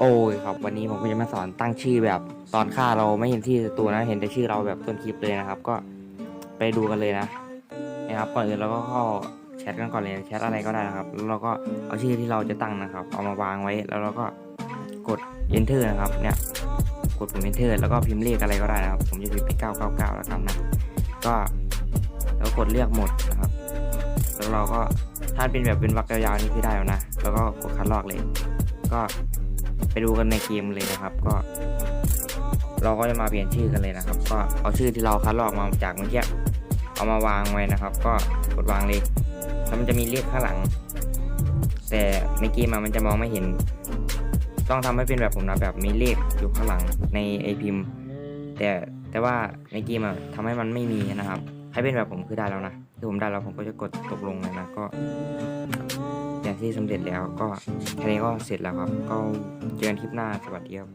โอ้ยครับ วันนี้ผมก็จะมาสอนตั้งชื่อแบบตอนฆ่าเราไม่เห็นที่ตัวนะ เห็นแต่ชื่อเราแบบต้นคลิปเลยนะครับ ก็ไปดูกันเลยนะนะครับก่อนอื่นเราก็เข้าแชทกันก่อนเลยแชทอะไรก็ได้นะครับ แล้วเราก็เอาชื่อที่เราจะตั้งนะครับ เอามาวางไว้แล้วเราก็กด enter นะครับเนี่ย กดปุ่ม enter แล้วก็พิมพ์เลขอะไรก็ได้นะครับ ผมจะพิมพ์ไป999 แล้วกันนะ ก็แล้วกดเลือกหมดนะครับ แล้วเราก็ถ้าเป็นแบบเป็นวรรคยาวๆนี่คือได้แล้วนะ แล้วก็กดคัดลอกเลย ก็ไปดูกันในเกมเลยนะครับ ก็ เราก็จะมาเปลี่ยนชื่อกันเลยนะครับ ก็เอาชื่อที่เราคัดลอกมาจากเมื่อกี้เอามาวางไว้นะครับ ก็กดวางเลยแล้วมันจะมีเลขข้างหลัง แต่ในเกมมันจะมองไม่เห็น ต้องทำให้เป็นแบบผมนะแบบมีเลขอยู่ข้างหลังในไอพิมพ์ แต่แต่ว่าในเกมอะทำให้มันไม่มีนะครับให้เป็นแบบผมคือได้แล้วนะคือผมได้แล้วผมก็จะกดตกลงเลยนะก็อย่างที่สำเร็จแล้วก็แค่นี้ก็เสร็จแล้วครับ ก็เจอกันคลิปหน้าสวัสดีครับ